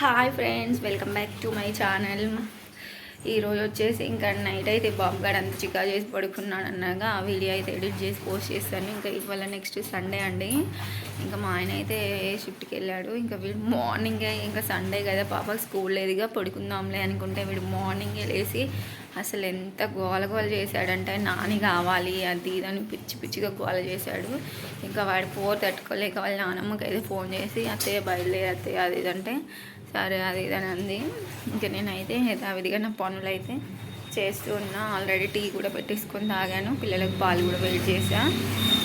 Hi friends welcome back to my channel. ఈరోజు వచ్చేసి ఇంకా నైట్ అయితే బాబుగాడు అంత చికా చేసి పడుకున్నాడు అన్నాగా ఆ వీడియో అయితే ఎడిట్ చేసి పోస్ట్ చేస్తాను. ఇంకా ఇవాళ నెక్స్ట్ సండే అండి. ఇంకా మా ఆయన అయితే షిఫ్ట్కి వెళ్ళాడు. ఇంకా వీడు మార్నింగే ఇంకా సండే కదా పాప స్కూల్ లేదుగా పడుకుందాంలే అనుకుంటే వీడు మార్నింగే లేచి అసలు ఎంత గోల గోల చేశాడంటే నాని కావాలి అది ఇది అని పిచ్చి పిచ్చిగా గోల చేశాడు. ఇంకా వాడు పోర్ తట్టుకోలేక వాళ్ళ నానమ్మకి అయితే ఫోన్ చేసి అత్తయ్య బయలుదేరి అత్తయ్య అది ఇది అంటే సరే అది ఇది అని అంది. ఇంకా నేనైతే యథావిధిగా నా పనులు అయితే చేస్తూ ఉన్నా. ఆల్రెడీ టీ కూడా పెట్టేసుకొని తాగాను. పిల్లలకు పాలు కూడా వెయిట్ చేసా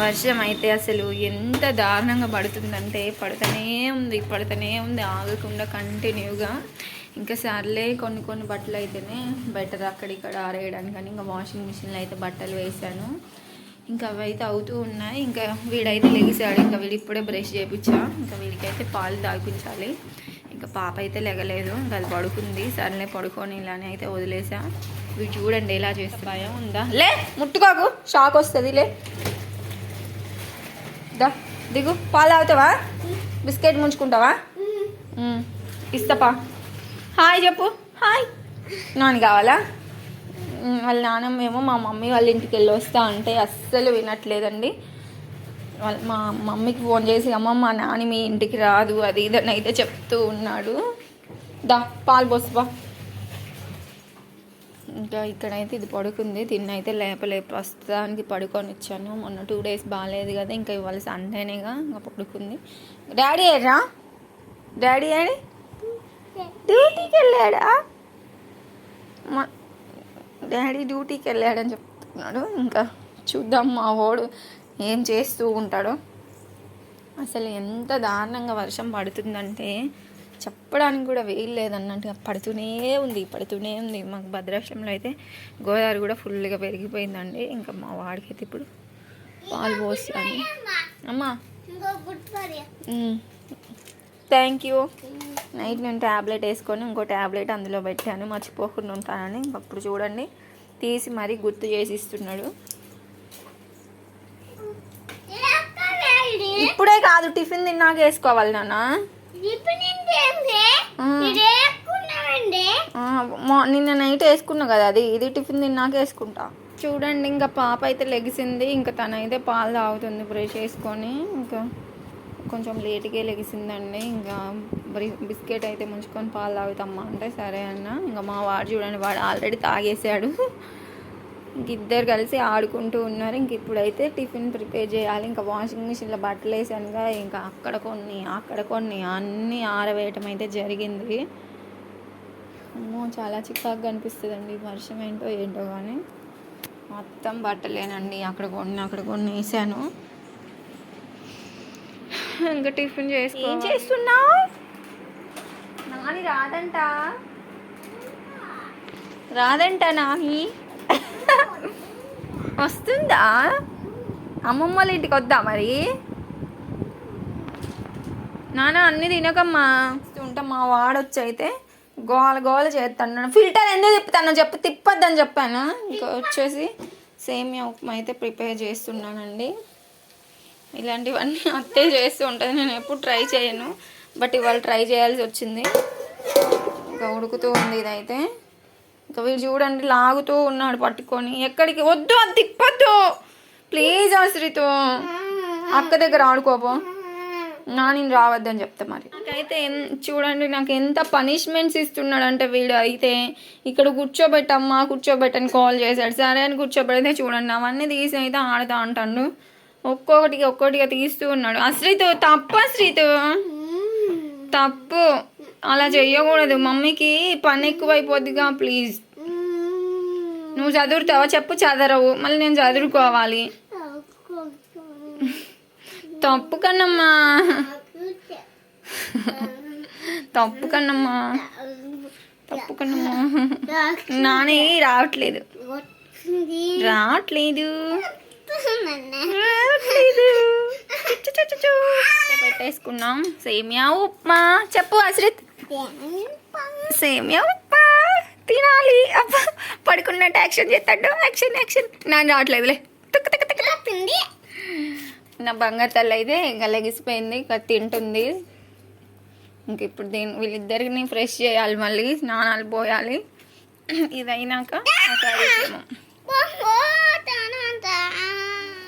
వర్షం అయితే అసలు ఎంత దారుణంగా పడుతుందంటే పడుతూనే ఉంది పడుతూనే ఉంది. ఆగకుండా కంటిన్యూగా. ఇంకా సర్లే కొన్ని కొన్ని బట్టలు అయితేనే బెటర్ అక్కడిక్కడ ఆరేయడానికి కానీ ఇంకా వాషింగ్ మిషన్లో అయితే బట్టలు వేసాను ఇంకా అవి అయితే అవుతూ ఉన్నాయి. ఇంకా వీడైతే లెగిసాడు. ఇంకా వీడు ఇప్పుడే బ్రష్ చేయించా ఇంకా వీడికైతే పాలు తాగించాలి. ఇంకా పాప అయితే లెగలేదు ఇంకా అది పడుకుంది. సర్లే పడుకొని ఇలానే అయితే వదిలేసా. వీడు చూడండి ఎలా చేస్తే భయం ఉందా? లే ముట్టుకోకు. షాక్ వస్తుంది లే. దా దిగు. పాలు తాగుతావా? బిస్కెట్ ముంచుకుంటావా. ఇస్తాపా. హాయ్ చెప్పు. హాయ్. నాన్న కావాలా? వాళ్ళ నాన్నమ్మ ఏమో మా మమ్మీ వాళ్ళ ఇంటికి వెళ్ళి వస్తా అంటే అస్సలు వినట్లేదండి. మా మమ్మీకి ఫోన్ చేసి అమ్మ మా నాని మీ ఇంటికి రాదు. అది ఇదని అయితే చెప్తూ ఉన్నాడు. దా పాలు పోసుబా ఇంకా ఇక్కడైతే ఇది పడుకుంది. తిన్నైతే లేపలేపు ప్రస్తుతానికి పడుకొని ఇచ్చాను మొన్న టూ డేస్ బాగాలేదు కదా ఇంకా ఇవాళ సండేనేగా ఇంకా పడుకుంది. డాడీ ఏరా డాడీ ఏడి? డ్యూటీకి వెళ్ళాడా? మా డాడీ డ్యూటీకి వెళ్ళాడని చెప్తున్నాడు. ఇంకా చూద్దాం మా వాడు ఏం చేస్తూ ఉంటాడో. అసలు ఎంత దారుణంగా వర్షం పడుతుందంటే చెప్పడానికి కూడా వేలు లేదన్నట్టుగా పడుతూనే ఉంది పడుతూనే ఉంది. మాకు భద్రాచలంలో అయితే గోదావరి కూడా ఫుల్గా పెరిగిపోయిందండి. ఇంకా మా వాడికి అయితే ఇప్పుడు పాలు పోస్తాను. అమ్మా. థ్యాంక్ యూ నైట్ నేను ట్యాబ్లెట్ వేసుకొని ఇంకో ట్యాబ్లెట్ అందులో పెట్టాను. మర్చిపోకుండా ఉంటానని. అప్పుడు చూడండి తీసి మరీ గుర్తు చేసి ఇస్తున్నాడు. ఇప్పుడే కాదు టిఫిన్ తిన్నాక వేసుకోవాలి నాన్న. నిన్న నైట్ వేసుకున్నా కదా అది. ఇది టిఫిన్ తిన్నాక వేసుకుంటా. చూడండి ఇంకా పాప అయితే లెగిసింది. ఇంకా తనైతే పాలు తాగుతుంది బ్రష్ చేసుకొని ఇంకా కొంచెం లేట్గా లెగిసిందండి. ఇంకా బ్రి- బిస్కెట్ అయితే ముంచుకొని పాలు తాగుతామ్మా అంటే సరే అన్న. ఇంకా మా వాడు చూడండి వాడు ఆల్రెడీ తాగేసాడు. ఇంక ఇద్దరు కలిసి ఆడుకుంటూ ఉన్నారు. ఇంక ఇప్పుడైతే టిఫిన్ ప్రిపేర్ చేయాలి. ఇంకా వాషింగ్ మిషన్లో బట్టలు వేసానుగా. ఇంకా అక్కడ కొన్ని అక్కడ కొన్ని అన్నీ ఆరవేయటం అయితే జరిగింది. అమ్మో చాలా చికాకు కనిపిస్తుందండి వర్షం ఏంటో ఏంటో కానీ మొత్తం బట్టలేనండి. అక్కడ కొన్ని అక్కడ కొన్ని వేసాను. ఇంకా టిఫిన్ చేసుకో ఏం చేస్తున్నావు? నాని రాదంట. రాదంట నాని. వస్తుందా? అమ్మమ్మ వాళ్ళ ఇంటికి వద్దా మరి? నాన్న అన్ని తినకమ్మా. ఉంటా మా వాడొచ్చి అయితే గోల గోల చేస్తాను ఫిల్టర్ ఎందుకు తిప్పుతాను? చెప్పు తిప్పొద్దని చెప్పాను? ఇంకా వచ్చేసి సేమియా ఉప్మా అయితే ప్రిపేర్ చేస్తున్నానండి. ఇలాంటివన్నీ అత్తే చేస్తూ ఉంటుంది. నేను ఎప్పుడు ట్రై చేయను బట్ ఇవాళ ట్రై చేయాల్సి వచ్చింది. ఇంకా ఉడుకుతూ ఉంది ఇదైతే. ఇంకా వీడు చూడండి లాగుతూ ఉన్నాడు పట్టుకొని. ఎక్కడికి? వద్దు అది తిప్పద్దు ప్లీజ్ ఆశ్రితో. అక్క దగ్గర ఆడుకోపో. నా నేను రావద్దని చెప్తా మరి. నాకైతే చూడండి నాకు ఎంత పనిష్మెంట్స్ ఇస్తున్నాడు అంటే వీడు అయితే ఇక్కడ కూర్చోబెట్టమ్మా కూర్చోబెట్టని కాల్ చేశాడు. సరే అని కూర్చోబెడితే చూడండి అవన్నీ తీసి అయితే ఆడుతా అంటాడు. ఒక్కొక్కటిగా ఒక్కొక్కటిగా తీస్తూ ఉన్నాడు. అశ్రితు తప్పు అశ్రితు తప్పు. అలా చెయ్యకూడదు. మమ్మీకి పని ఎక్కువైపోద్దిగా ప్లీజ్. నువ్వు చదువుతావా? చెప్పు చదవవు మళ్ళీ నేను చదువుకోవాలి. తప్పు కన్నమ్మా. తప్పు కన్నమ్మా. తప్పు కన్నమ్మా. నానే రావట్లేదు. రావట్లేదు. పెట్టేసుకున్నాం. సేమియా ఉప్మా. చెప్పు అశ్రిత్. సేమియా ఉప్మా. తినాలి. అబ్బా పడుకున్నట్టు యాక్షన్ చేస్తాడు. Action action. నేను రావట్లేదులే. తుక్కు తుక్కు తుక్కు. నా బంగారు తల్లి అయితే ఇంకా లెగిసిపోయింది ఇంకా తింటుంది. ఇంక ఇప్పుడు దీని వీళ్ళిద్దరిని ఫ్రెష్ చేయాలి మళ్ళీ స్నానాలు పోయాలి. ఇదైనాక కార్యక్రమం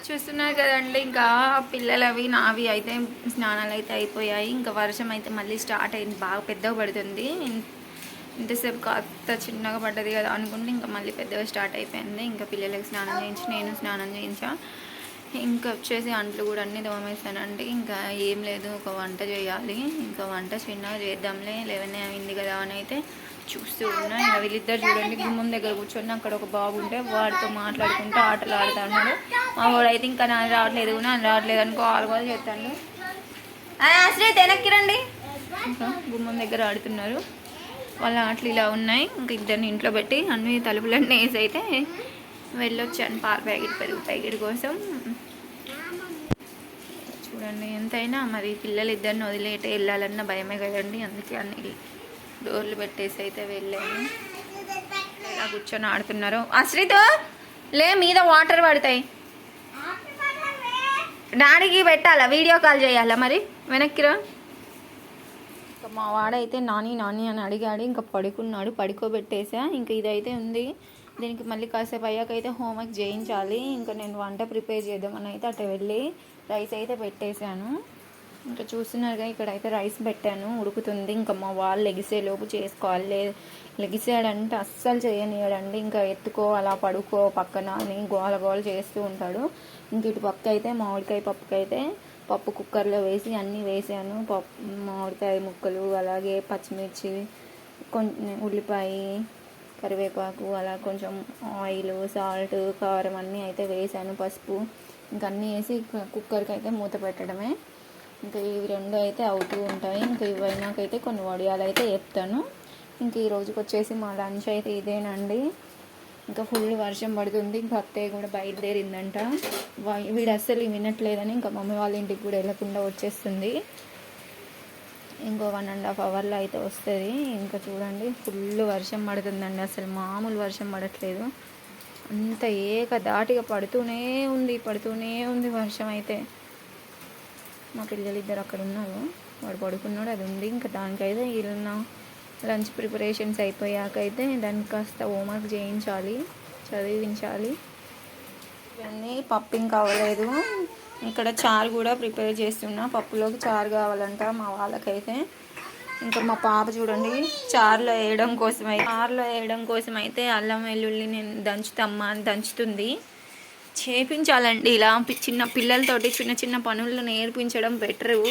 చూస్తున్నారు కదండి ఇంకా పిల్లలవి నావి అయితే స్నానాలు అయితే అయిపోయాయి. ఇంకా వర్షం అయితే మళ్ళీ స్టార్ట్ అయింది. బాగా పెద్దగా పడుతుంది. ఇంతసేపు కాస్త చిన్నగా పడ్డది కదా అనుకుంటే ఇంకా మళ్ళీ పెద్దగా స్టార్ట్ అయిపోయింది. ఇంకా పిల్లలకి స్నానం చేయించి నేను స్నానం చేయించా. ఇంకా వచ్చేసి అంట్లు కూడా అన్నీ దోమేసానండి ఇంకా ఏం లేదు ఒక వంట చేయాలి. ఇంకా వంట చిన్నగా చేద్దాంలే. లెవెన్ అయింది కదా అని అయితే చూస్తూ ఉన్నా. ఇంకా వీళ్ళిద్దరు చూడండి గుమ్మం దగ్గర కూర్చొని అక్కడ ఒక బాబు ఉంటే వాడితో మాట్లాడుకుంటూ ఆటలు ఆడుతున్నాడు మా వాడు అయితే ఇంకా నాకు రావట్లేదు నాకు రావట్లేదు అనుకో ఆరు కూడా చేస్తాను వెనక్కి రండి. ఇంకా గుమ్మం దగ్గర ఆడుతున్నారు. వాళ్ళ ఆటలు ఇలా ఉన్నాయి. ఇంకా ఇద్దరిని ఇంట్లో పెట్టి అన్ని తలుపులన్నీ వేసి అయితే వెళ్ళొచ్చాను పాల ప్యాకెట్ పెరుగు ప్యాకెట్ కోసం. చూడండి ఎంతైనా మరి పిల్లలు ఇద్దరిని వదిలేటే వెళ్ళాలన్న భయమే కదండి. అందుకే అన్ని డోర్లు పెట్టేసి అయితే వెళ్ళాను. ఇలా కూర్చొని ఆడుతున్నారు. అశ్రితో లే మీద వాటర్ పడతాయి. డాడీకి పెట్టాలా? వీడియో కాల్ చేయాలా మరి? వెనక్కిరా. ఇంకా మా వాడైతే నాని నాని అని అడిగాడు. ఇంకా పడుకున్నాడు పడుకోబెట్టేసా. ఇంకా ఇదైతే ఉంది. దీనికి మళ్ళీ కాసేపు అయ్యాక అయితే హోంవర్క్ చేయించాలి. ఇంకా నేను వంట ప్రిపేర్ చేద్దామని అయితే అటు వెళ్ళి రైస్ అయితే పెట్టేశాను. ఇంకా చూస్తున్నారుగా ఇక్కడ అయితే రైస్ పెట్టాను ఉడుకుతుంది. ఇంకా మా వాళ్ళు లెగిసేలోపు చేసుకోవాలి. లే లెగిసాడంటే అస్సలు చేయనియడండి ఇంకా ఎత్తుకో అలా పడుకో పక్కన అని గోల గోల చేస్తూ ఉంటాడు. ఇంక ఇటు పక్క అయితే మామిడికాయ పప్పుకైతే పప్పు కుక్కర్లో వేసి అన్నీ వేసాను. పప్పు మామిడికాయ ముక్కలు అలాగే పచ్చిమిర్చి కొంచెం ఉల్లిపాయ కరివేపాకు అలా కొంచెం ఆయిల్ సాల్ట్ కారం అన్నీ అయితే వేసాను పసుపు. ఇంకా అన్నీ వేసి కుక్కర్కి అయితే మూత పెట్టడమే. ఇంకా ఇవి రెండు అయితే అవుతూ ఉంటాయి. ఇంకా ఇవైనాకైతే కొన్ని వడియాలు అయితే చెప్తాను ఇంక ఈ రోజుకి వచ్చేసి మా లంచ్ అయితే ఇదేనండి. ఇంకా ఫుల్ వర్షం పడుతుంది. ఇంకా అత్తయ్య కూడా బయలుదేరిందంట. వీడు అస్సలు వినట్లేదని ఇంకా మమ్మీ వాళ్ళ ఇంటికి కూడా వెళ్ళకుండా వచ్చేస్తుంది. ఇంకో వన్ అండ్ హాఫ్ అవర్లో అయితే వస్తుంది. ఇంకా చూడండి ఫుల్ వర్షం పడుతుందండి. అసలు మామూలు వర్షం పడట్లేదు. అంత ఏక దాటిగా పడుతూనే ఉంది పడుతూనే ఉంది వర్షం అయితే. మా పిల్లలు ఇద్దరు అక్కడ ఉన్నారు. వాడు పడుకున్నాడు అది ఉంది. ఇంకా దానికైతే వీళ్ళ లంచ్ ప్రిపరేషన్స్ అయిపోయాక అయితే దానికి కాస్త హోంవర్క్ చేయించాలి చదివించాలి. ఇవన్నీ పప్పు ఇంకా అవ్వలేదు. ఇక్కడ చారు కూడా ప్రిపేర్ చేస్తున్నా. పప్పులోకి చారు కావాలంట మా వాళ్ళకైతే. ఇంకా మా పాప చూడండి చారులో వేయడం కోసం చారులో వేయడం కోసం అయితే అల్లం వెల్లుల్లి నేను దంచుతమ్మా అని దంచుతుంది. చేపించాలండి. ఇలా పి- చిన్న పిల్లలతోటి చిన్న చిన్న పనులు నేర్పించడం బెటరు.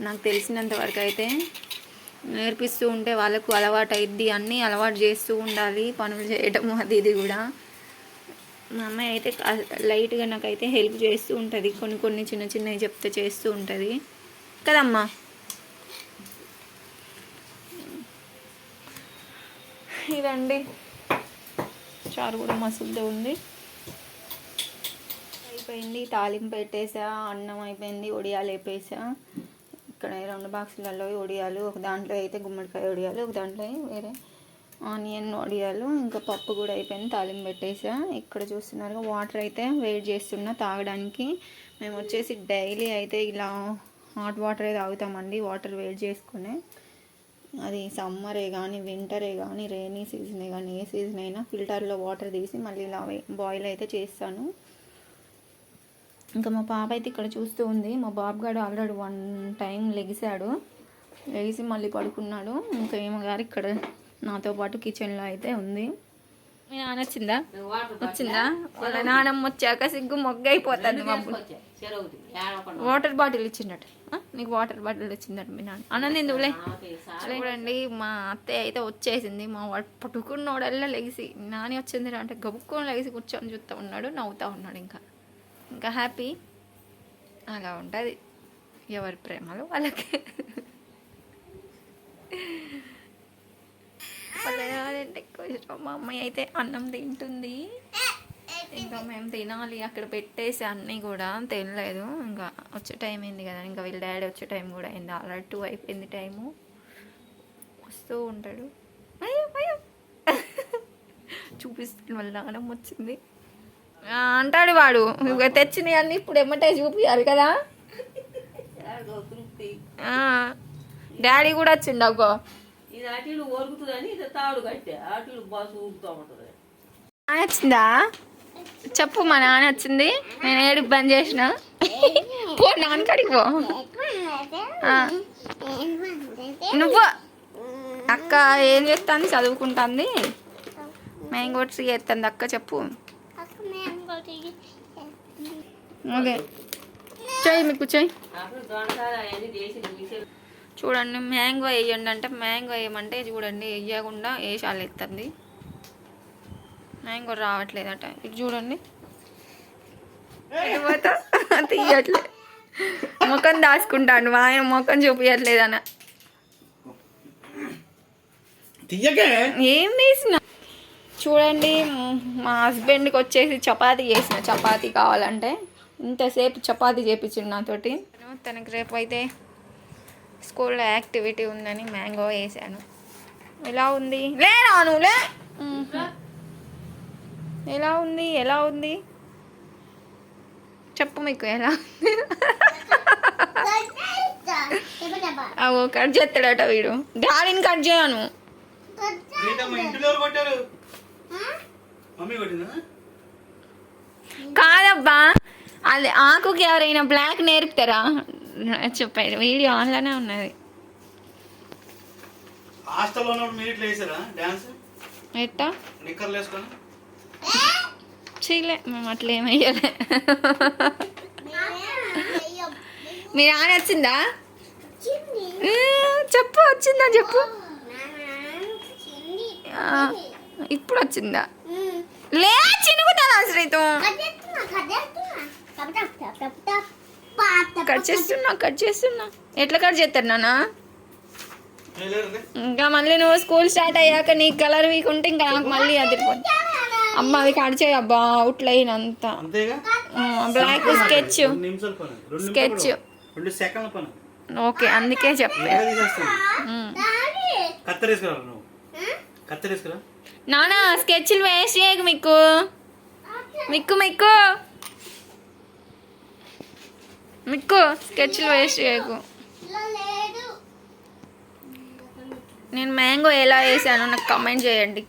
నాకు తెలిసినంత వరకు అయితే నేర్పిస్తూ ఉంటే వాళ్ళకు అలవాటు అయింది అన్నీ అలవాటు చేస్తూ ఉండాలి పనులు చేయడం అది ఇది కూడా. మా అమ్మాయి అయితే లైట్గా నాకైతే హెల్ప్ చేస్తూ ఉంటుంది. కొన్ని కొన్ని చిన్న చిన్నవి చెప్తే చేస్తూ ఉంటుంది. కదమ్మా? ఇదండి. చారు కూడా మసులుతూ ఉంది. అయిపోయింది తాలింపు పెట్టేసా అన్నం అయిపోయింది ఒడియాలు వేపేసా. ఇక్కడ రెండు బాక్సులలో ఒడియాలు ఒక దాంట్లో అయితే గుమ్మడికాయ ఒడియాలు ఒక దాంట్లో వేరే ఆనియన్ వడియాలు ఇంకా పప్పు కూడా అయిపోయింది తాలింపు పెట్టేసా. ఇక్కడ చూస్తున్నారు వాటర్ అయితే వేడి చేస్తున్నా తాగడానికి. మేము వచ్చేసి డైలీ అయితే ఇలా హాట్ వాటరే తాగుతామండి వాటర్ వేడి చేసుకునే. అది సమ్మరే కానీ వింటరే కానీ రైనీ సీజనే కానీ ఏ సీజన్ అయినా ఫిల్టర్లో వాటర్ తీసి మళ్ళీ ఇలా బాయిల్ అయితే చేస్తాను. ఇంకా మా పాప అయితే ఇక్కడ చూస్తూ ఉంది. మా బాబుగాడు ఆల్రెడీ వన్ టైం లెగిసాడు. లెగిసి మళ్ళీ పడుకున్నాడు. ఇంకా ఏమో గారు ఇక్కడ నాతో పాటు కిచెన్లో అయితే ఉంది. మీ నాన్న వచ్చిందా? వచ్చిందా? వాళ్ళ నాన్నమ్మ వచ్చాక సిగ్గు మొగ్గైపోతుంది మా వాటర్ బాటిల్ ఇచ్చిందట నీకు వాటర్ బాటిల్ ఇచ్చిందట మీ నాన్న. అన్నది ఎందుకులే? చూడండి మా అత్తయ్య అయితే వచ్చేసింది. మా వాడు పట్టుకున్నోడల్లా లెగిసి నాని వచ్చింది అంటే గబుక్కొని లెగిసి కూర్చొని చూస్తూ ఉన్నాడు నవ్వుతూ ఉన్నాడు ఇంకా. ఇంకా హ్యాపీ అలా ఉంటుంది. ఎవరి ప్రేమలు వాళ్ళకి. వాళ్ళంటే ఎక్కువ ఇష్టం. మా అమ్మాయి అయితే అన్నం తింటుంది. ఇంకా మేము తినాలి. అక్కడ పెట్టేసి అన్నీ కూడా తినలేదు. ఇంకా వచ్చే టైం అయింది కదా. ఇంకా వీళ్ళ డాడీ వచ్చే టైం కూడా అయింది. ఆల్రెడీ టూ అయిపోయింది టైము. వస్తూ ఉంటాడు. అయ్యో అయ్యో. చూపిస్తుంది వాళ్ళ నాన్నమ్మ వచ్చింది. అంటాడు వాడు. ఇక తెచ్చినవి అన్నీ ఇప్పుడు ఎమ్మటే చూపించాలి కదా. డాడీ కూడా వచ్చిండు నాన్న వచ్చిందా? చెప్పు మా నాన్న వచ్చింది. నేను ఏడుపు బంద్ చేసిన. పో నాన్న కాడికి పో. నువ్వు. అక్క ఏం చేస్తుంది చదువుకుంటుంది. మ్యాంగోట్స్ చేస్తుంది అక్క చెప్పు. ఓకే. చెయ్యి మీకు మిక్సీలో చూడండి మ్యాంగో వేయండి అంటే మ్యాంగో వేయమంటే చూడండి వేయకుండా వేసాలు ఎత్తుంది మ్యాంగో రావట్లేదట. ఇది చూడండి. తీయట్లే. ముఖం దాచుకుంటాను ఆయన ముఖం చూపించట్లేదన్న తీయకే. ఏం తీసిన? చూడండి మ్, హస్బెండ్కి వచ్చేసి చపాతీ చేసిన. చపాతీ కావాలంటే ఇంతసేపు చపాతీ చేపించిండు నాతోటి. తనకి రేపు అయితే స్కూల్లో యాక్టివిటీ ఉందని మ్యాంగో వేసాను. ఎలా ఉంది? లే రాను లే. ఎలా ఉంది? ఎలా ఉంది? చెప్పు మీకు ఎలా ఉంది? అవో కట్ చేస్తాడట వీడు. డాడీని కట్ చేయను ప్రీతమ్మ ఇంటిలో ఎవరు కొట్టారు మమ్మీ కొట్టిందా? కాదబ్బా అది ఆకుకి ఎవరైనా బ్లాక్ నేర్పుతారా? చెప్పారు వీడియో ఆన్లోనే ఉన్నది. హాస్టల్లో ఉన్నప్పుడు మీరు ఇట్లా వేసారా డాన్స్? ఎట్టా? నిక్కర్లు వేసుకొని? చేయలే మేము అట్లా ఏం వేయలే. మీ నాన్న వచ్చిందా? చెప్పు వచ్చిందా చెప్పు. ఇప్పుడు వచ్చిందా? లే చినుకుతాను శ్రీతు కట్ చేస్తున్నా కట్ చేస్తున్నా. ఎట్లా కట్ చేస్తారు లేరులే. ఇంకా మళ్ళీ నువ్వు స్కూల్ స్టార్ట్ అయ్యాక నీ కలర్ వీక్ ఉంటే ఇంకా నాకు మళ్ళీ అదిరిపోతుంది అమ్మ అవి కట్ చేయి అబ్బా అవుట్ లైన్ అంతా. అంతేగా? బ్లాక్ స్కెచ్ పని ఓకే అందుకే చెప్పా. కత్తరేసుకురా నానా స్కెచ్లు వేస్ట్ చేయకు మీకు. మిక్కు మిక్కు. మిక్కు స్కెచ్లు వేస్ట్ చేయకు నేను మ్యాంగో ఎలా వేసానో నాకు కమెంట్ చేయండి.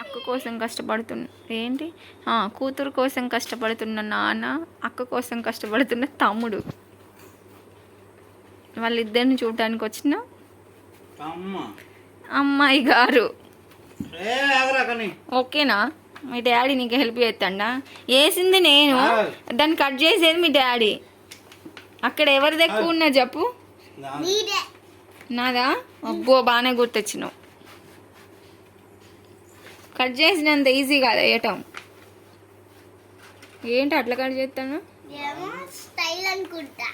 అక్క కోసం కష్టపడుతున్న ఏంటి? కూతురు కోసం కష్టపడుతున్న నాన్న అక్క కోసం కష్టపడుతున్న తమ్ముడు. వాళ్ళిద్దరిని చూడటానికి వచ్చిన అమ్మాయి గారు. ఓకేనా? మీ డాడీ నీకు హెల్ప్ చేస్తాడా? వేసింది నేను. దాన్ని కట్ చేసేది మీ డాడీ. అక్కడ ఎవరిది ఎక్కువ ఉన్నా చెప్పు. నాదా? అబ్బో బాగానే గుర్తొచ్చినావు. కట్ చేసినంత ఈజీ కాదు వేయటం. ఏంటి అట్లా కట్ చేస్తాను? స్టైల్ అనుకుంటా.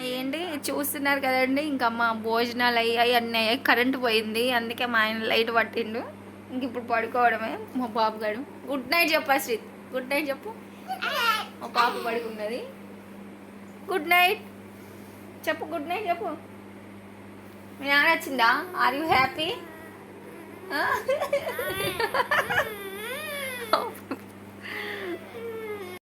ఏంటి? చూస్తున్నారు కదండి. ఇంకా మా భోజనాలు అయ్యాయి అన్నీ అయ్యాయి కరెంట్ పోయింది. అందుకే మా ఆయన లైట్ పట్టిండు. ఇంక ఇప్పుడు పడుకోవడమే. మా బాబు గారు గుడ్ నైట్ చెప్పా శ్రీత్ గుడ్ నైట్ చెప్పు. మా పాప పడుకున్నది. Good night. చెప్పు గుడ్ నైట్ చెప్పు. మీ నాన్న వచ్చిందా? Are you happy?